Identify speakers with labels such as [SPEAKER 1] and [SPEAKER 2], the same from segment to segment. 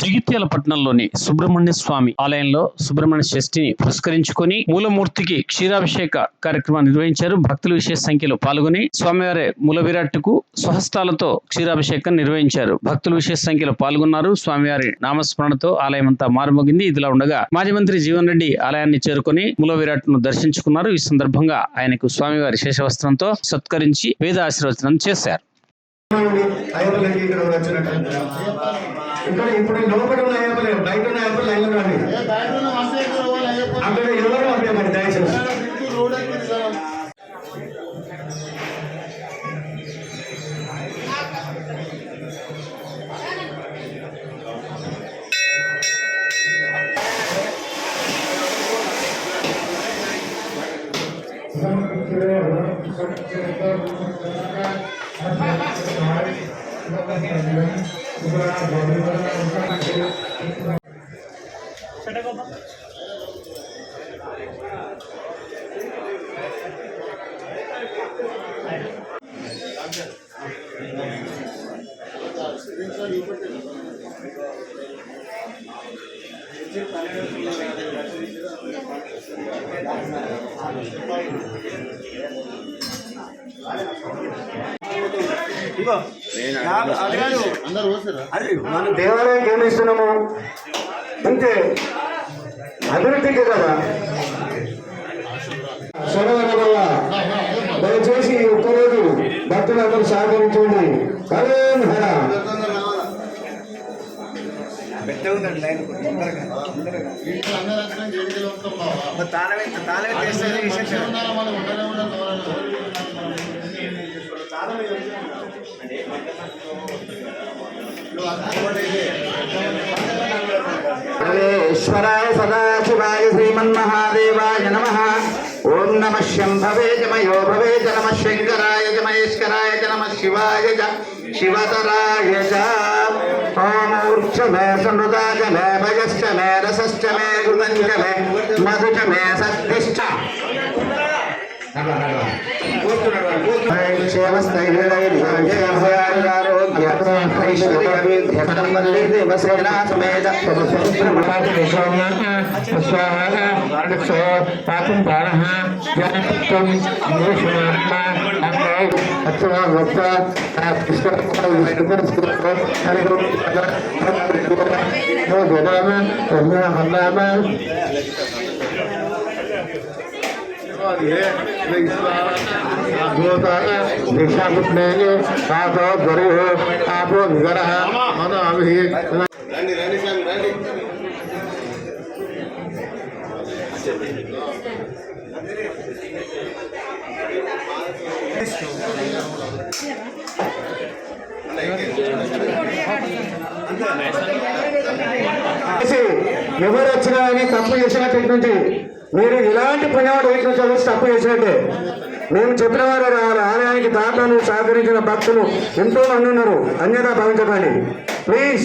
[SPEAKER 1] జగిత్యాల పట్టణంలోని సుబ్రహ్మణ్య స్వామి ఆలయంలో సుబ్రహ్మణ్య షష్ఠిని పురస్కరించుకొని మూలమూర్తికి క్షీరాభిషేక కార్యక్రమం నిర్వహించారు. భక్తులు విశేష సంఖ్యలో పాల్గొని స్వామివారి మూల విరాట్కు స్వహస్తాలతో క్షీరాభిషేకం నిర్వహించారు. భక్తులు విశేష సంఖ్యలో పాల్గొన్నారు. స్వామివారి నామస్మరణతో ఆలయం అంతా మారుమోగింది. ఇదిలా ఉండగా మాజీ మంత్రి జీవన్ రెడ్డి ఆలయాన్ని చేరుకొని మూల విరాట్ను దర్శించుకున్నారు. ఈ సందర్భంగా ఆయనకు స్వామివారి శేషవస్త్రంతో సత్కరించి వేద ఆశీర్వచనం చేశారు.
[SPEAKER 2] అయ్యప్పలకి ఇక్కడ వచ్చినట్టు ఇక్కడ ఇప్పుడు లోపల ఉన్న అయ్యప్పలే బయట ఉన్న అయ్యప్పలు లైన్లో రండి అక్కడ ఎవరు అభ్యర్థి దయచేసి. అది మన దేవాలయానికి ఏమి ఇస్తున్నాము అంతే. అభివృద్ధికి కదా? దయచేసి ఒక్కరోజు భక్తులందరూ సహకరించండి. కలేం హర.
[SPEAKER 3] సర్వేశ్వరాయ సదాశివాయ శ్రీమన్మహాదేవాయ నమ ఓం నమ శంభవే జమయో భవే నమ శంకరాయ చ నమ శివాయ చ శివతరాయ చ ఓమూర్ఛ మే సమృతా చ మే భయశ్చ మే రసశ్చ మే మే यशतं वंदे देवसेना समेत स्वाहाक्षो पातुं प्राणः जन्तं योषमात्मा अच्छा वक्ता कृष्ण विष्णुपर
[SPEAKER 2] स्कृत हरिगुरु नो गोदाम ओम्या हल्लाम भूता दिशा कुछ नहीं आप गरीब हो आप निगर है మన ఎవరు వచ్చినా అని తప్పు చేసినట్టు మీరు ఇలాంటి పుణ్యవాడు ఇటు నుంచి తప్పు చేసినట్టే? మేము చెప్పిన వారు రావాలి ఆలయానికి దాతలు సహకరించిన భక్తులు ఎంతో మంది ఉన్నారు. అన్యదా భావించకండి ప్లీజ్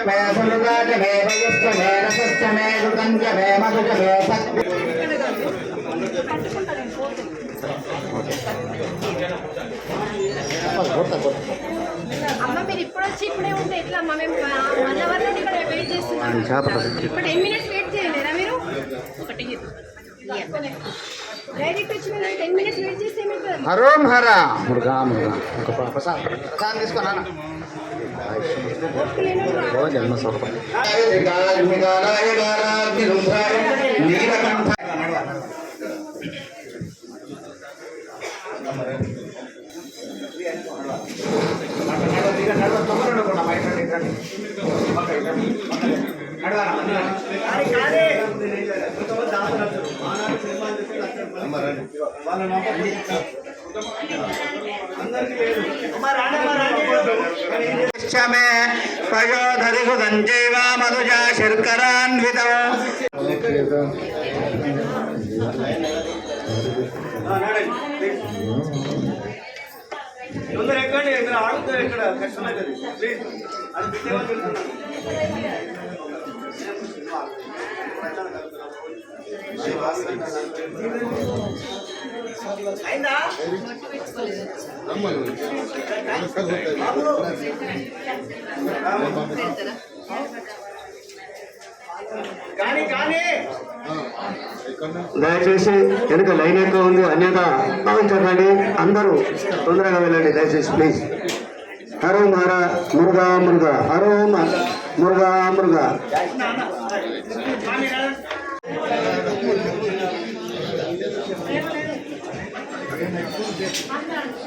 [SPEAKER 2] చ మే సత్య
[SPEAKER 4] అమ్మ మీరు ఇప్పుడు వచ్చి ఇప్పుడే ఉంటే ఎట్లా అమ్మ? మేము వన్ అవర్ నుండి ఇక్కడ వెయిట్ చేస్తున్నాం. ఇప్పుడు టెన్ మినిట్స్ వెయిట్ చేయలేరా మీరు? ఒకటి డైరెక్ట్ వచ్చి మీరు టెన్ మినిట్స్ వెయిట్ చేస్తే మీకు
[SPEAKER 3] హరోం హర మురుగా మురుగా ఒక ప్రసాద్ ప్రసాద్ తీసుకున్నా జన్మ స్వరూపం ప్రయోధరి సుదంజైవ మధుజా శర్కరాన్వితం
[SPEAKER 5] తొందర ఎక్కండి ఇక్కడ ఆడుతుంది ఇక్కడ కష్టం అవుతుంది ప్లీజ్ అది
[SPEAKER 2] దయచేసి వెనుక లైన్ ఎక్కువ ఉంది అన్యత భావించకండి అందరూ తొందరగా వెళ్ళండి దయచేసి ప్లీజ్. హరో మహారా మురుగా మురుగా. హరో మురుగా మురుగా.
[SPEAKER 5] నేను ఇస్తాను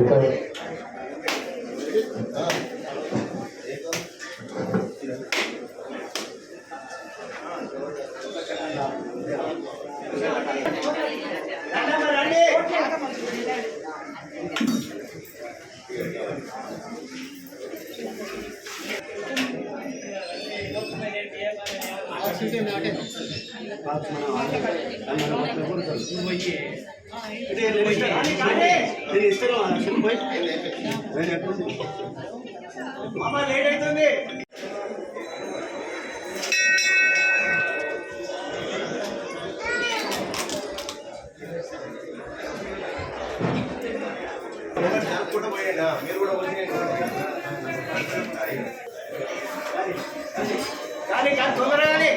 [SPEAKER 5] అసలు పోయి అమ్మ లేట్ అవుతుంది మీరు కూడా కానీ కానీ తొందరగా కానీ.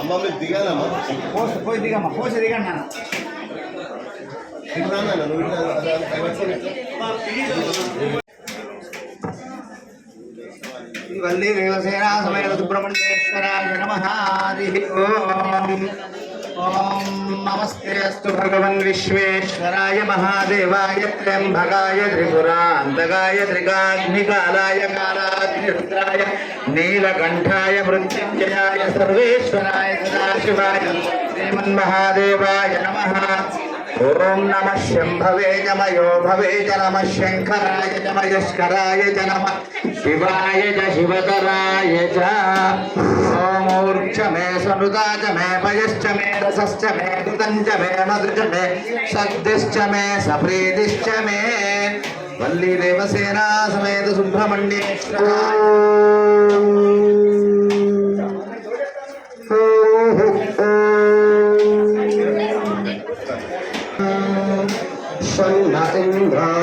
[SPEAKER 6] అమ్మ మీరు దిగాలమ్మా.
[SPEAKER 3] పోసి పోయి దిగమ్మా పోసి దిగండి నాన్న.
[SPEAKER 6] దిగు నాన్న నువ్వు
[SPEAKER 3] వల్లి దేవసేనా సమయ సుబ్రహ్మణ్యేశ్వరాయ నమ ఓం. నమస్తే అస్తు భగవన్ విశ్వేశ్వరాయ మహాదేవాయ త్ర్యంబకాయ త్రిపురాంతకాయ త్రికాగ్నికాలాయ కాలాగ్నిరుద్రాయ నీలకంఠాయ మృత్యుంజయాయ సర్వేశ్వరాయ సదాశివాయ శ్రీమన్మహాదేవాయ నమ. ఓం నమ శంభవే నమయో భవే చ నమ శంకరాయ నమ యస్కరాయ చ నమ శివాయ చ శివతరాయ చ సోమూర్చ మే సనుదా చ మే పయశ్చ మే రసశ్చ మే కృతం చ మే మధుచ మే శక్తిశ్చ మే సప్రీతిశ్చ మే వల్లి దేవసేనా సమేత సుబ్రహ్మణ్యేశ్వర
[SPEAKER 6] ఓ lembrar.